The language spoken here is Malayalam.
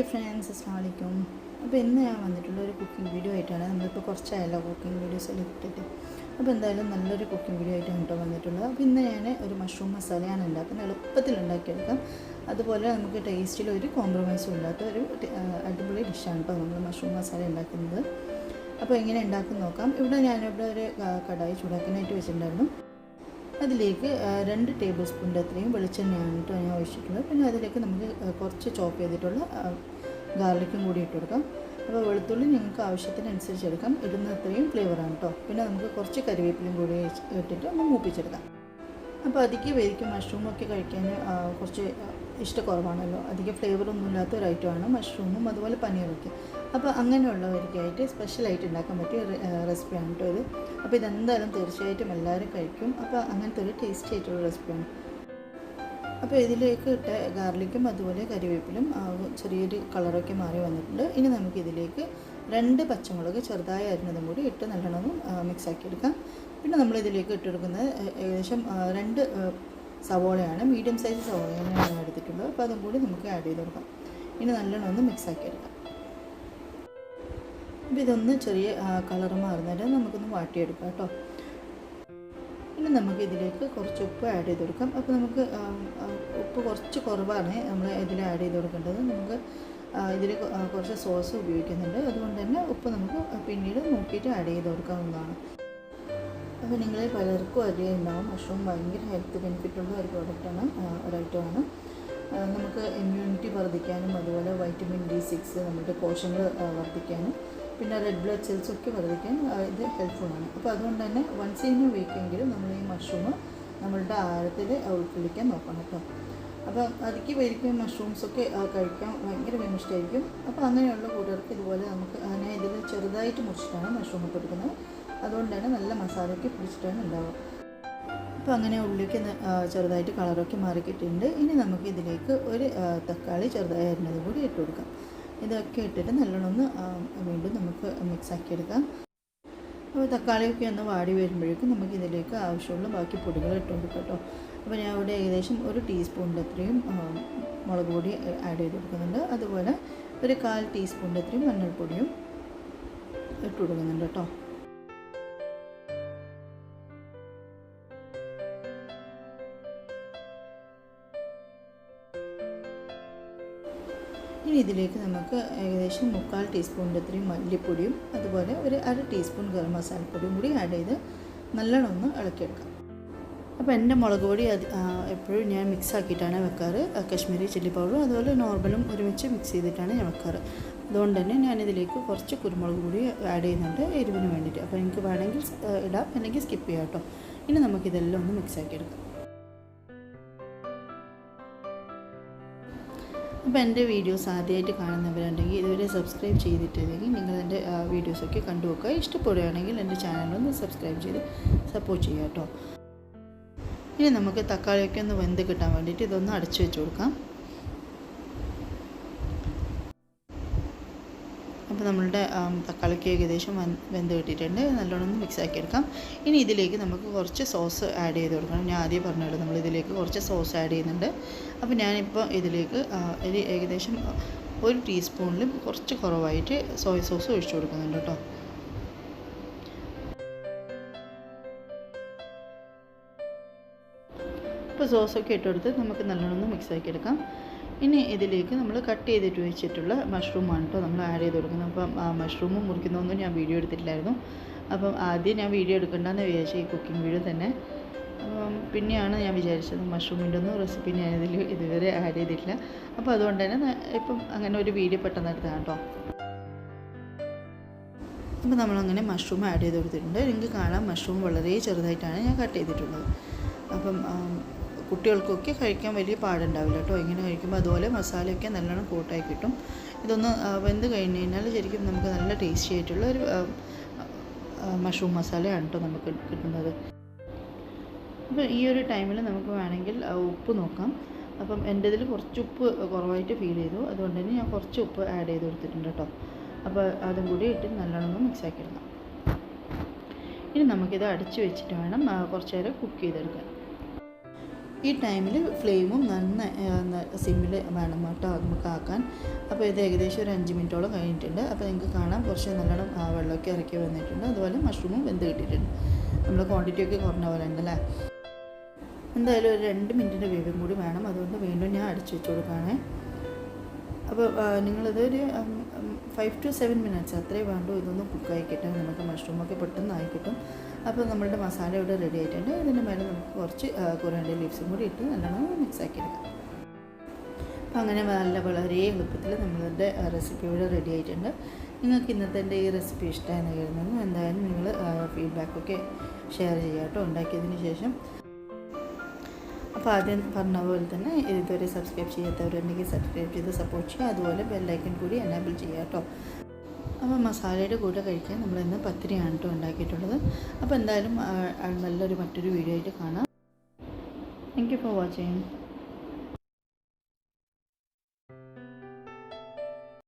ഡിയർ ഫ്രണ്ട്സ് അസ്സാം വലൈക്കും അപ്പോൾ ഇന്ന് ഞാൻ വന്നിട്ടുള്ള ഒരു കുക്കിംഗ് വീഡിയോ ആയിട്ടാണ് നമ്മളിപ്പോൾ കുറച്ചായല്ലോ കുക്കിംഗ് വീഡിയോസ് എല്ലാം ഇട്ടിട്ട്. അപ്പോൾ എന്തായാലും നല്ലൊരു കുക്കിംഗ് വീഡിയോ ആയിട്ടാണ് കേട്ടോ വന്നിട്ടുള്ളത്. അപ്പോൾ ഇന്ന് ഞാൻ ഒരു മഷ്റൂം മസാലയാണ് ഉണ്ടാക്കുന്നത്. എളുപ്പത്തിൽ ഉണ്ടാക്കിയെടുക്കാം. അതുപോലെ നമുക്ക് ടേസ്റ്റിൽ ഒരു കോംപ്രമൈസും ഇല്ലാത്ത ഒരു അടിപൊളി ഡിഷാണ് കേട്ടോ നമ്മൾ മഷ്റൂം മസാല ഉണ്ടാക്കുന്നത്. അപ്പോൾ എങ്ങനെ ഉണ്ടാക്കുന്ന നോക്കാം. ഇവിടെ ഞാനിവിടെ ഒരു കടായി ചൂടാക്കാനായിട്ട് വെച്ചിട്ടുണ്ടായിരുന്നു. അതിലേക്ക് രണ്ട് ടേബിൾ സ്പൂണിന്റെ അത്രയും വെളിച്ചെണ്ണയാണ് കേട്ടോ ഞാൻ ഒഴിച്ചിട്ടുള്ളത്. പിന്നെ അതിലേക്ക് നമുക്ക് കുറച്ച് ചോപ്പ് ചെയ്തിട്ടുള്ള ഗാർലിക്കും കൂടി ഇട്ട് കൊടുക്കാം. അപ്പോൾ വെളുത്തുള്ളി നിങ്ങൾക്ക് ആവശ്യത്തിനനുസരിച്ച് എടുക്കാം. ഇടുന്ന അത്രയും ഫ്ലേവറാണ് കേട്ടോ. പിന്നെ നമുക്ക് കുറച്ച് കരിവേപ്പിലും കൂടി ഇട്ടിട്ട് ഒന്ന് മൂപ്പിച്ചെടുക്കാം. അപ്പോൾ അധികം വരിക്കും മഷ്റൂമൊക്കെ കഴിക്കാൻ കുറച്ച് ഇഷ്ടക്കുറവാണല്ലോ. അധികം ഫ്ലേവറൊന്നും ഇല്ലാത്ത ഒരു ഐറ്റമാണ് മഷ്റൂമും അതുപോലെ പനീറൊക്കെ. അപ്പോൾ അങ്ങനെയുള്ളവർക്കായിട്ട് സ്പെഷ്യലായിട്ട് ഉണ്ടാക്കാൻ പറ്റിയ റെസിപ്പിയാണ് കേട്ടോ ഇത്. അപ്പോൾ ഇതെന്തായാലും തീർച്ചയായിട്ടും എല്ലാവരും കഴിക്കും. അപ്പോൾ അങ്ങനത്തെ ഒരു ടേസ്റ്റി ആയിട്ടുള്ള റെസിപ്പിയാണ് അപ്പോൾ ഇതിലേക്ക് ഇട്ട ഗാർലിക്കും അതുപോലെ കരിവേപ്പിലും ചെറിയൊരു കളറൊക്കെ മാറി വന്നിട്ടുണ്ട്. ഇനി നമുക്കിതിലേക്ക് രണ്ട് പച്ചമുളക് ചെറുതായി അരിഞ്ഞതും കൂടി ഇട്ട് നല്ലോണം മിക്സ് ആക്കി എടുക്കാം. പിന്നെ നമ്മൾ ഇതിലേക്ക് ഇട്ടെടുക്കുന്നത് ഏകദേശം രണ്ട് സവോളയാണ്. മീഡിയം സൈസ് സവോളയാണ് ഞാൻ എടുത്തിട്ടുള്ളത്. അപ്പോൾ അതും കൂടി നമുക്ക് ആഡ് ചെയ്ത് കൊടുക്കാം. ഇനി നല്ലോണം ഒന്ന് മിക്സ് ആക്കി എടുക്കാം. അപ്പോൾ ഇതൊന്ന് ചെറിയ കളർ മാറുന്നതിന് നമുക്കൊന്ന് വാട്ടിയെടുക്കാം കേട്ടോ. ഇനി നമുക്ക് ഇതിലേക്ക് കുറച്ച് ഉപ്പ് ആഡ് ചെയ്ത് കൊടുക്കാം. അപ്പോൾ നമുക്ക് ഉപ്പ് കുറച്ച് കുറവാണ് നമ്മൾ ഇതിൽ ആഡ് ചെയ്ത് കൊടുക്കേണ്ടത്. നമുക്ക് ഇതിൽ കുറച്ച് സോസ് ഉപയോഗിക്കുന്നുണ്ട്. അതുകൊണ്ട് തന്നെ ഉപ്പ് നമുക്ക് പിന്നീട് നോക്കിയിട്ട് ആഡ് ചെയ്ത് കൊടുക്കാവുന്നതാണ്. അപ്പോൾ നിങ്ങൾ പലർക്കും അറിയുന്നുണ്ടാവും മഷ്റൂം ഭയങ്കര ഹെൽത്ത് ബെനിഫിറ്റുള്ള ഒരു പ്രോഡക്റ്റാണ് ഒരു ഐറ്റമാണ് നമുക്ക് ഇമ്മ്യൂണിറ്റി വർദ്ധിക്കാനും അതുപോലെ വൈറ്റമിൻ ഡി സിക്സ് നമ്മുടെ കോശങ്ങൾ വർദ്ധിക്കാനും പിന്നെ റെഡ് ബ്ലഡ് സെൽസ് ഒക്കെ വർദ്ധിക്കാൻ ഇത് ഹെൽപ്ഫുള്ളാണ് അപ്പോൾ അതുകൊണ്ട് തന്നെ വൺസ് ഇൻ വീക്കെങ്കിലും നമ്മൾ ഈ മഷ്റൂം നമ്മളുടെ ആഹാരത്തിൽ ഉൾക്കൊള്ളിക്കാൻ നോക്കണം കേട്ടോ. അപ്പോൾ അതിക്ക് വരിക്കും മഷ്റൂംസൊക്കെ കഴിക്കാൻ ഭയങ്കര ഇഷ്ടമായിരിക്കും അപ്പോൾ അങ്ങനെയുള്ള കൂട്ടുകാർക്ക് ഇതുപോലെ നമുക്ക് അതിനെ ഇതിൽ ചെറുതായിട്ട് മുറിച്ചിട്ടാണ് മഷ്റൂം ഇട്ട് കൊടുക്കുന്നത് അതുകൊണ്ടാണ് നല്ല മസാലയ്ക്ക് പിടിച്ചിട്ടാണ് ഉണ്ടാവുക. അപ്പോൾ അങ്ങനെ ഉള്ളിലേക്ക് ചെറുതായിട്ട് കളറൊക്കെ മാറിക്കിട്ടുണ്ട് ഇനി നമുക്ക് ഇതിലേക്ക് ഒരു തക്കാളി ചെറുതായി അരിഞ്ഞത് കൂടി ഇട്ട് കൊടുക്കാം. ഇതൊക്കെ ഇട്ടിട്ട് നല്ലോണം ഒന്ന് വീണ്ടും നമുക്ക് മിക്സ് ആക്കി എടുക്കാം അപ്പോൾ തക്കാളിയൊക്കെ ഒന്ന് വാടി വരുമ്പോഴേക്കും നമുക്ക് ഇതിലേക്ക് ആവശ്യമുള്ള ബാക്കി പൊടികൾ ഇട്ടുകൊണ്ട് കേട്ടോ. അപ്പോൾ ഞാൻ ഇവിടെ ഏകദേശം ഒരു ടീസ്പൂണിന്റെ അത്രയും മുളക് പൊടി ആഡ് ചെയ്ത് കൊടുക്കുന്നുണ്ട്. അതുപോലെ ഒരു കാൽ ടീസ്പൂണിന്റെ അത്രയും മഞ്ഞൾപ്പൊടിയും ഇട്ട് കൊടുക്കുന്നുണ്ട് കേട്ടോ. ഇനി ഇതിലേക്ക് നമുക്ക് ഏകദേശം മുക്കാൽ ടീസ്പൂണിന്റെ അത്രയും മല്ലിപ്പൊടിയും അതുപോലെ ഒരു അര ടീസ്പൂൺ ഗരം മസാലപ്പൊടിയും കൂടി ആഡ് ചെയ്ത് നല്ലോണം ഒന്ന് ഇളക്കിയെടുക്കാം. അപ്പോൾ എന്റെ മുളക് പൊടി അത് എപ്പോഴും ഞാൻ മിക്സ് ആക്കിയിട്ടാണ് വെക്കാറ്. കശ്മീരി ചില്ലി പൗഡറും അതുപോലെ നോർമലും ഒരുമിച്ച് മിക്സ് ചെയ്തിട്ടാണ് ഞാൻ വെക്കാറ്. അതുകൊണ്ട് തന്നെ ഞാനിതിലേക്ക് കുറച്ച് കുരുമുളക് പൊടി ആഡ് ചെയ്യുന്നുണ്ട് എരിവിന് വേണ്ടിയിട്ട്. അപ്പോൾ എനിക്ക് വേണമെങ്കിൽ ഇടാം അല്ലെങ്കിൽ സ്കിപ്പ് ചെയ്യാം കേട്ടോ. ഇനി നമുക്കിതെല്ലാം ഒന്ന് മിക്സ് ആക്കിയെടുക്കാം. അപ്പോൾ എന്റെ വീഡിയോസ് ആദ്യമായിട്ട് കാണുന്നവരുണ്ടെങ്കിൽ ഇതുവരെ സബ്സ്ക്രൈബ് ചെയ്തിട്ടില്ലെങ്കിൽ നിങ്ങൾ എന്റെ വീഡിയോസൊക്കെ കണ്ടു നോക്കുക. ഇഷ്ടപ്പെടുകയാണെങ്കിൽ എന്റെ ചാനലൊന്ന് സബ്സ്ക്രൈബ് ചെയ്ത് സപ്പോർട്ട് ചെയ്യുക കേട്ടോ. ഇനി നമുക്ക് തക്കാളിയൊക്കെ ഒന്ന് വെന്ത് കിട്ടാൻ വേണ്ടിയിട്ട് ഇതൊന്ന് അടച്ചു വെച്ച് കൊടുക്കാം. അപ്പോൾ നമ്മളുടെ തക്കാളിക്ക് ഏകദേശം വെന്ത് കിട്ടിയിട്ടുണ്ട്. നല്ലോണം ഒന്ന് മിക്സ് ആക്കി എടുക്കാം. ഇനി ഇതിലേക്ക് നമുക്ക് കുറച്ച് സോസ് ആഡ് ചെയ്ത് കൊടുക്കണം. ഞാൻ ആദ്യം പറഞ്ഞല്ലോ നമ്മൾ ഇതിലേക്ക് കുറച്ച് സോസ് ആഡ് ചെയ്യുന്നുണ്ട്. അപ്പോൾ ഞാനിപ്പോൾ ഇതിലേക്ക് ഒരു ഏകദേശം ഒരു ടീസ്പൂണിലും കുറച്ച് കുറവായിട്ട് സോയ സോസ് ഒഴിച്ചു കൊടുക്കുന്നുണ്ട് കേട്ടോ. ഇപ്പോൾ സോസൊക്കെ ഇട്ടുകൊടുത്ത് നമുക്ക് നല്ലോണം മിക്സ് ആക്കി എടുക്കാം. ഇനി ഇതിലേക്ക് നമ്മൾ കട്ട് ചെയ്തിട്ട് വെച്ചിട്ടുള്ള മഷ്റൂമാണ് കേട്ടോ നമ്മൾ ആഡ് ചെയ്ത് കൊടുക്കുന്നത്. അപ്പം മഷ്റൂമും മുറിക്കുന്നതൊന്നും ഞാൻ വീഡിയോ എടുത്തിട്ടില്ലായിരുന്നു. അപ്പം ആദ്യം ഞാൻ വീഡിയോ എടുക്കണ്ടെന്ന് വിചാരിച്ചു ഈ കുക്കിംഗ് വീഡിയോ തന്നെ. അപ്പം പിന്നെയാണ് ഞാൻ വിചാരിച്ചത് മഷ്റൂമിന്റെ ഒന്നും റെസിപ്പി ഞാൻ ഇതിൽ ഇതുവരെ ആഡ് ചെയ്തിട്ടില്ല. അപ്പോൾ അതുകൊണ്ട് തന്നെ ഇപ്പം അങ്ങനെ ഒരു വീഡിയോ പെട്ടെന്ന് എടുത്താണ് കേട്ടോ. അപ്പോൾ നമ്മളങ്ങനെ മഷ്റൂം ആഡ് ചെയ്ത് കൊടുത്തിട്ടുണ്ട്. എനിക്ക് കാണാം മഷ്റൂം വളരെ ചെറുതായിട്ടാണ് ഞാൻ കട്ട് ചെയ്തിട്ടുള്ളത്. അപ്പം കുട്ടികൾക്കൊക്കെ കഴിക്കാൻ വലിയ പാടുണ്ടാവില്ല കേട്ടോ. ഇങ്ങനെ കഴിക്കുമ്പോൾ അതുപോലെ മസാലയൊക്കെ നല്ലോണം കൂട്ടായി കിട്ടും. ഇതൊന്ന് വെന്ത് കഴിഞ്ഞ് കഴിഞ്ഞാൽ ശരിക്കും നമുക്ക് നല്ല ടേസ്റ്റി ആയിട്ടുള്ള ഒരു മഷ്റൂം മസാലയാണ് കേട്ടോ നമുക്ക് കിട്ടുന്നത്. അപ്പോൾ ഈ ഒരു ടൈമിൽ നമുക്ക് വേണമെങ്കിൽ ഉപ്പ് നോക്കാം. അപ്പം എന്റെ ഇതിൽ കുറച്ച് ഉപ്പ് കുറവായിട്ട് ഫീൽ ചെയ്തു. അതുകൊണ്ട് തന്നെ ഞാൻ കുറച്ച് ഉപ്പ് ആഡ് ചെയ്ത് കൊടുത്തിട്ടുണ്ട് കേട്ടോ അപ്പോൾ അതും കൂടി ഇട്ട് നല്ലോണം ഒന്ന് മിക്സ് ആക്കി ഇടണം ഇനി നമുക്കിത് അടച്ച് വെച്ചിട്ട് വേണം കുറച്ച് നേരം കുക്ക് ചെയ്തെടുക്കാൻ. ഈ ടൈമിൽ ഫ്ലെയിമും നന്ന സിമ്മിൽ വേണം കേട്ടോ നമുക്ക് ആക്കാൻ. അപ്പോൾ ഇത് ഏകദേശം ഒരു അഞ്ച് മിനിറ്റോളം കഴിഞ്ഞിട്ടുണ്ട്. അപ്പോൾ നിങ്ങൾക്ക് കാണാം. കുറച്ച് നല്ലോണം വെള്ളമൊക്കെ ഇറക്കി വന്നിട്ടുണ്ട്. അതുപോലെ മഷ്റൂമും വെന്ത് കിട്ടിയിട്ടുണ്ട്. നമ്മൾ ക്വാണ്ടിറ്റി ഒക്കെ കുറഞ്ഞ പോലെ ഉണ്ടല്ലേ എന്തായാലും ഒരു രണ്ട് മിനിറ്റിന്റെ വേവും കൂടി വേണം. അതുകൊണ്ട് വീണ്ടും ഞാൻ അടിച്ചു വെച്ച് കൊടുക്കുകയാണേ അപ്പോൾ നിങ്ങളിത് ഒരു ഫൈവ് ടു സെവൻ മിനിറ്റ്സ് അത്രേ വേണ്ടൂ. ഇതൊന്ന് കുക്കായി കിട്ടാൻ നമുക്ക് മഷ്റൂമൊക്കെ പെട്ടെന്ന് ആയി കിട്ടും. അപ്പോൾ നമ്മളുടെ മസാല ഇവിടെ റെഡി ആയിട്ടുണ്ട്. ഇതിന്റെ മേലെ നമുക്ക് കുറച്ച് കുറേ ലീവ്സും കൂടി ഇട്ട് നല്ലോണം മിക്സ് ആക്കി എടുക്കാം അപ്പോൾ അങ്ങനെ നല്ല വളരെ എളുപ്പത്തിൽ നമ്മളുടെ റെസിപ്പി ഇവിടെ റെഡി ആയിട്ടുണ്ട്. നിങ്ങൾക്ക് ഇന്നത്തെ എന്റെ ഈ റെസിപ്പി ഇഷ്ടമായെന്ന് കരുതുന്നു എന്തായാലും നിങ്ങൾ ഫീഡ്ബാക്കൊക്കെ ഷെയർ ചെയ്യുക കേട്ടോ. ഉണ്ടാക്കിയതിന് ശേഷം. അപ്പോൾ ആദ്യം പറഞ്ഞ പോലെ തന്നെ ഇതുവരെ സബ്സ്ക്രൈബ് ചെയ്യാത്തവരുണ്ടെങ്കിൽ സബ്സ്ക്രൈബ് ചെയ്ത് സപ്പോർട്ട് ചെയ്യുക. അതുപോലെ ബെല്ലൈക്കൺ കൂടി എനേബിൾ ചെയ്യുക കേട്ടോ. അപ്പോൾ മസാലയുടെ കൂടെ കഴിക്കാൻ നമ്മൾ ഇന്ന് പത്തിരിയാണ് കേട്ടോ ഉണ്ടാക്കിയിട്ടുള്ളത്. അപ്പോൾ എന്തായാലും നല്ലൊരു മറ്റൊരു വീഡിയോ ആയിട്ട് കാണാം. Thank you for watching